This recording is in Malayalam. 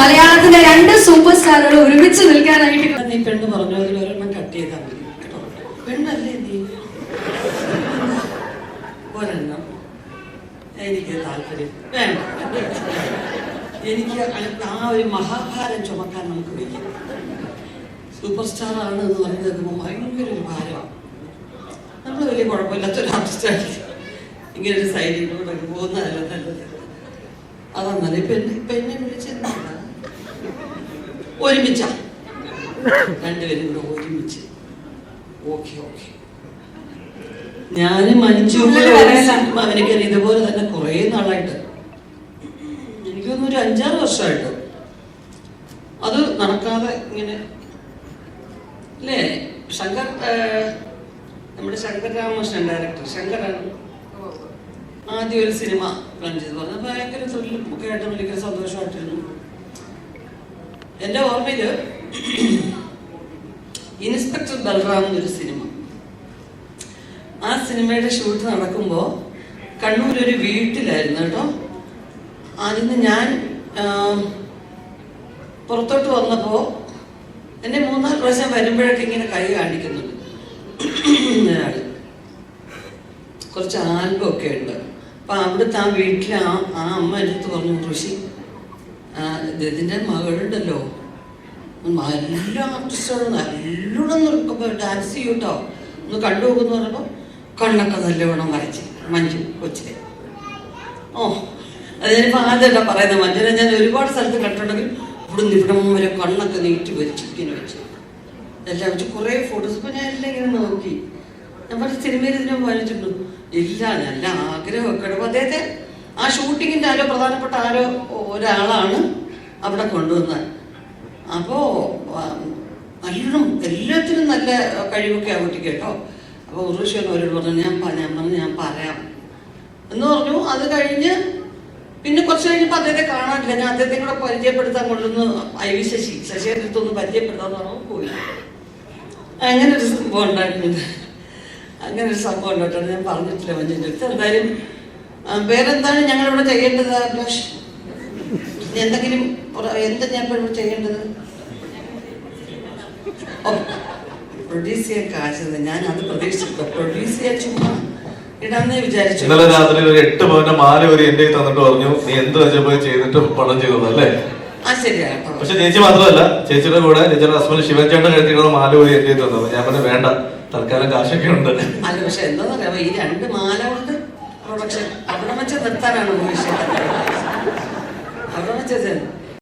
മലയാളത്തിന്റെ രണ്ട് സൂപ്പർ സ്റ്റാറുകൾ ഒരുമിച്ച് നിൽക്കാനായിട്ട് നീ പെണ്ണ് പറഞ്ഞു അതിൽ ഒരെണ്ണം കട്ട് ചെയ്താൽ മതി. പെണ്ണല്ലേ നീ? ഒരെണ്ണം. എനിക്ക് താല്പര്യം. വേണ്ട. എനിക്ക് ആ ഒരു മഹാഭാരം ചുമക്കാൻ നമുക്ക് വയ്ക്കും സൂപ്പർ സ്റ്റാർ ആണ് എന്ന് പറഞ്ഞു കേൾക്കുമ്പോൾ ഭയങ്കര ഒരു ഭാരമാണ്. നമ്മൾ വലിയ കുഴപ്പമില്ലാത്തൊരു ആർട്ടിസ്റ്റായിരിക്കും ഇങ്ങനെ ഒരു സൈഡിലൂടെ പോകുന്നതല്ല നല്ലത്. അതാണ് ഇപ്പൊ എന്നെ ഇപ്പൊ എന്നെ വിളിച്ചെന്താ ഒരുമിച്ചാ. രണ്ടുപേരും കൂടെ ഒരുമിച്ച്. ഓക്കെ ഓക്കെ ഞാനും മഞ്ജു അവനൊക്കെ ഇതുപോലെ തന്നെ കുറേ നാളായിട്ട്. എനിക്ക് തോന്നുന്നു ഒരു അഞ്ചാറ് വർഷമായിട്ട്. അത് നടക്കാതെ ഇങ്ങനെ അല്ലേ ശങ്കർ നമ്മുടെ ശങ്കർ രാമകൃഷ്ണൻ ഡയറക്ടർ ശങ്കറാണ് ആദ്യം ഒരു സിനിമ പ്ലാൻ ചെയ്ത് പറഞ്ഞു ഭയങ്കര തൊഴിലും ഒക്കെ ആയിട്ട് ഭയങ്കര സന്തോഷമായിട്ടിരുന്നു. എന്റെ ഓർമ്മയിൽ ഇൻസ്പെക്ടർ ബൽറാം എന്നൊരു സിനിമ. ആ സിനിമയുടെ ഷൂട്ട് നടക്കുമ്പോൾ കണ്ണൂർ ഒരു വീട്ടിലായിരുന്നു കേട്ടോ. അതിന് ഞാൻ പുറത്തോട്ട് വന്നപ്പോൾ എന്നെ മൂന്നാൽ പ്രാവശ്യം വരുമ്പോഴൊക്കെ ഇങ്ങനെ കൈ കാണിക്കുന്നുണ്ട്. അയാൾ കുറച്ച് ആൽബം ഒക്കെ ഉണ്ട്. അപ്പൊ അവിടുത്തെ ആ വീട്ടിലെ ആ ആ അമ്മ എടുത്ത് പറഞ്ഞു ഋഷി ആ, ഇത് ഇതിന്റെ മകളുണ്ടല്ലോ. നല്ല ആർട്ടിസ്റ്റാണ് നല്ലോണം ഡാൻസ് ചെയ്യും കേട്ടോ ഒന്ന് കണ്ടു നോക്കുന്നു പറഞ്ഞപ്പോൾ കണ്ണൊക്കെ നല്ലവണ്ണം വരച്ച്. മഞ്ജു കൊച്ചിലെ ഓ അത് ഞാനിപ്പോൾ ആദ്യമല്ല പറയുന്നത്. മഞ്ജുനെ ഞാൻ ഒരുപാട് സ്ഥലത്ത് കണ്ടിട്ടുണ്ടെങ്കിൽ ഇവിടുന്ന് ഇവിടെ വരെ കണ്ണൊക്കെ നീട്ടി വരച്ചിരിക്കുന്നു വെച്ച് എല്ലാം വെച്ച് കുറേ ഫോട്ടോസ് ഇപ്പോൾ ഞാൻ എല്ലാം ഇങ്ങനെ നോക്കി. ഞാൻ പറഞ്ഞ സിനിമയിൽ ഇതിനെ വായിച്ചിട്ടുണ്ട് ഇല്ല നല്ല ആഗ്രഹമൊക്കെ. അദ്ദേഹത്തെ ആ ഷൂട്ടിങ്ങിന്റെ ആരോ പ്രധാനപ്പെട്ട ആരോ ഒരാളാണ് അവിടെ കൊണ്ടുവന്നത്. അപ്പോ ആ, നല്ലോണം എല്ലാത്തിനും നല്ല കഴിവൊക്കെ ആ കുട്ടിക്ക് കേട്ടോ. അപ്പൊ ഉറുഷി അവരോട് പറഞ്ഞു ഞാൻ ഞാൻ പറഞ്ഞു ഞാൻ പറയാം. എന്ന് പറഞ്ഞു. അത് കഴിഞ്ഞ് പിന്നെ കുറച്ച് കഴിഞ്ഞപ്പോൾ അദ്ദേഹത്തെ കാണാനില്ല. ഞാൻ അദ്ദേഹത്തെ കൂടെ പരിചയപ്പെടുത്താൻ കൊണ്ടുവന്ന് ഐ വി ശശി ശശിയുടെ അടുത്തൊന്ന് പരിചയപ്പെടുത്താന്ന് പറഞ്ഞു പോയി. അങ്ങനെ ഒരു സംഭവം ഉണ്ടായിട്ടുണ്ട്. അങ്ങനെ ഒരു സംഭവം ഉണ്ടായിട്ടുണ്ട്. ഞാൻ പറഞ്ഞിട്ടില്ല മഞ്ജുന്റെ അടുത്ത് എന്തായാലും ആ, ഞങ്ങൾ ഇവിടെ ചെയ്യേണ്ടത് അഭിലാഷ്? എന്തെങ്കിലും എന്ത് ഞാൻ ഇവിടെ ചെയ്യേണ്ടത് പ്രൊഡ്യൂസ് ചെയ്യാൻ കാശത് ഞാൻ അത് പ്രതീക്ഷിച്ചു പ്രൊഡ്യൂസ് ചെയ്യാൻ ചുമ്മാ ഇടാന്നേ വിചാരിച്ചു. ഇന്നലെ രാത്രി ഒരു എട്ട് പവന്റെ മാല ഒരു എന്റെ തന്നിട്ട് പറഞ്ഞു നീ എന്ത് വെച്ചാൽ പോയി ചെയ്തിട്ട് പണം ചെയ്തത് അല്ലേ? ആ ശരിയാണ് പക്ഷെ ചേച്ചി മാത്രമല്ല ചേച്ചിയുടെ കൂടെ ചേച്ചിയുടെ ഹസ്ബൻഡ് ശിവൻ ചേട്ടൻ കഴുത്തിയുടെ മാല ഒരു എന്റെ തന്നത് ഞാൻ പറഞ്ഞു വേണ്ട തൽക്കാലം കാശൊക്കെ ഉണ്ട്. അല്ല പക്ഷെ എന്താ പറയാ ഈ രണ്ട് മാല കൊണ്ട് പ്രൊഡക്ഷൻ അവിടെ വെച്ച് നിർത്താനാണ് വിഷയം അവിടെ വെച്ചത്